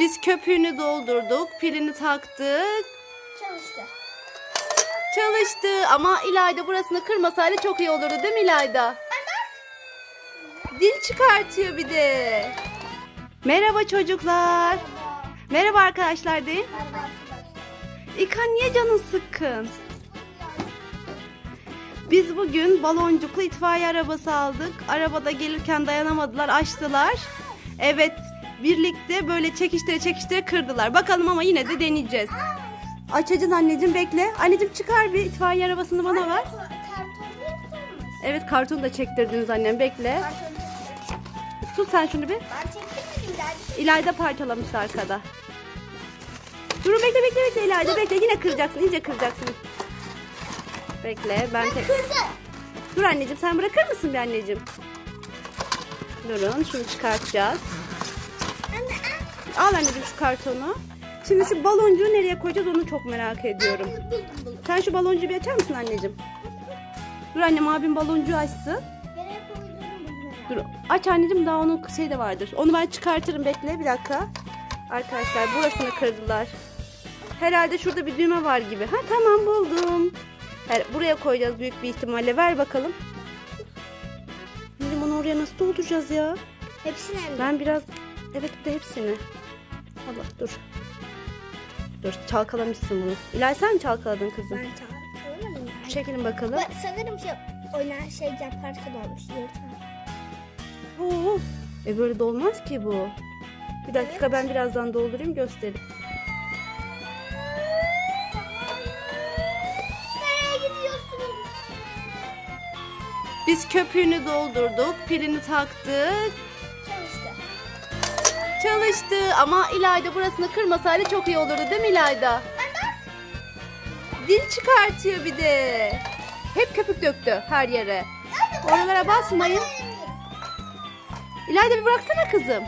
Biz köpüğünü doldurduk, pilini taktık. Çalıştı. Çalıştı ama İlayda burasını kırmasaydı çok iyi olurdu değil mi İlayda? Dil çıkartıyor bir de. Merhaba çocuklar. Merhaba arkadaşlar deyin. Merhaba. İlkan niye canın sıkkın? Biz bugün baloncuklu itfaiye arabası aldık. Arabada gelirken dayanamadılar, açtılar. Evet, birlikte böyle çekiştire çekiştire kırdılar. Bakalım ama yine de deneyeceğiz. Açacağız anneciğim bekle. Anneciğim çıkar bir itfaiye arabasını bana ver. Evet kartonu da çektirdiniz annem bekle. Tut sen şunu bir. İlayda parçalamış arkada. Dur bekle bekle bekle İlayda bekle yine kıracaksın iyice kıracaksın. Bekle ben tek... Dur anneciğim sen bırakır mısın bir anneciğim? Durun şunu çıkartacağız. Al anneciğim şu kartonu. Şimdi şu baloncuğu nereye koyacağız onu çok merak ediyorum. Sen şu baloncuğu bir açar mısın anneciğim? Dur annem abim baloncuğu açsın. Dur aç anneciğim daha onun şey de vardır. Onu ben çıkartırım bekle bir dakika. Arkadaşlar burasını kırdılar. Herhalde şurada bir düğme var gibi. Ha tamam buldum. Her, buraya koyacağız büyük bir ihtimalle. Ver bakalım. Anneciğim onu oraya nasıl dolduracağız ya? Hepsini. Ben biraz evet bir de hepsini. Allah dur. Dur çalkalamışsın bunu. İlay sen mi çalkaladın kızım? Ben çalamadım ya. Çekelim bakalım. Bak, sanırım şey oynar şey yaparken olmuş. Oo, e böyle dolmaz ki bu. Bir dakika ben birazdan doldurayım göstereyim. Nereye gidiyorsun? Biz köpüğünü doldurduk, pilini taktık. Çalıştı. Ama İlayda burasını kırmasaydı çok iyi olurdu değil mi İlayda? Dil çıkartıyor bir de. Hep köpük döktü her yere. Oralara basmayın. İlayda bir bıraksana kızım.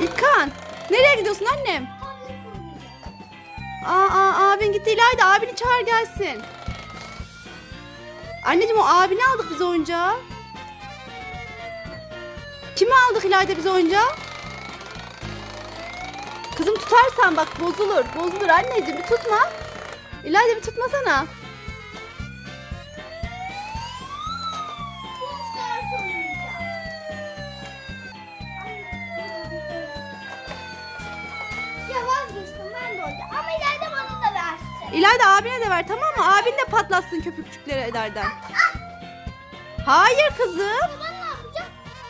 İlkan, nereye gidiyorsun annem? Aa, aa abin gitti İlayda abini çağır gelsin. Anneciğim o abini aldık biz oyuncağı. Kimi aldık İlayda biz oyuncağı? Kızım tutarsan bak bozulur. Bozulur anneciğim bir tutma. İlayda bir tutmasana. İlayda abine de ver tamam mı? Abin de patlatsın köpükçükleri ederden. Hayır kızım.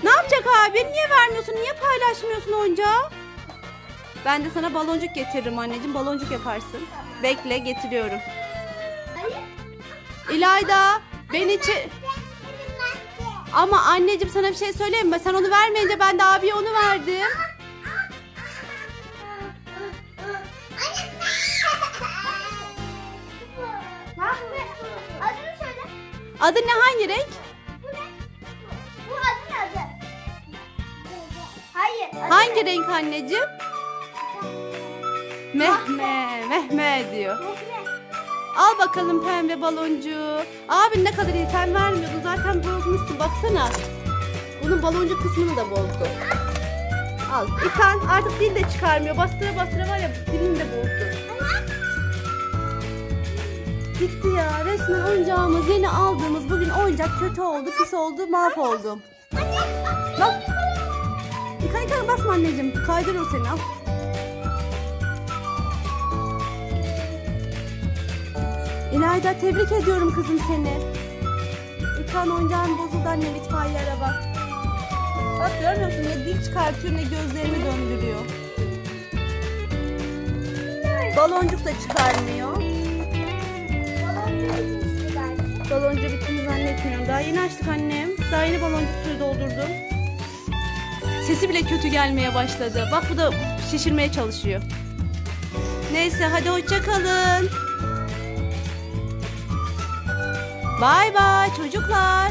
Ne yapacak abin? Niye vermiyorsun? Niye paylaşmıyorsun oyuncağı? Ben de sana baloncuk getiririm anneciğim. Baloncuk yaparsın. Bekle getiriyorum. İlayda ben içi... Ama anneciğim sana bir şey söyleyeyim mi? Sen onu vermeyince ben de abiye onu verdim. Adı ne hangi renk? Hangi renk anneciğim? Mehme, mehme diyor. Al bakalım pembe baloncuğu. Abin ne kadar iyi sen vermiyordun zaten bozmuşsun baksana. Bunun baloncuk kısmını da bozdu. Al. İlkan artık dil de çıkarmıyor. Bastıra bastıra var ya dilini de bozdu. Gitti ya. Resmen oyuncağımız yeni aldığımız bugün oyuncak kötü oldu, pis oldu, mahvoldu. Bak. İlkan İlkan basma anneciğim. Kaydırır seni al. İlayda tebrik ediyorum kızım seni. İlkan oyuncağın bozuldu annem itfaiye araba. Bak görmüyor musun ne dil çıkartıyor ne gözlerini döndürüyor. Baloncuk da çıkarmıyor. Baloncu bittiğini zannetmiyorum. Daha yeni açtık annem. Daha yeni baloncuk suyu doldurdum. Sesi bile kötü gelmeye başladı. Bak bu da şişirmeye çalışıyor. Neyse hadi hoşça kalın. Bay bay çocuklar.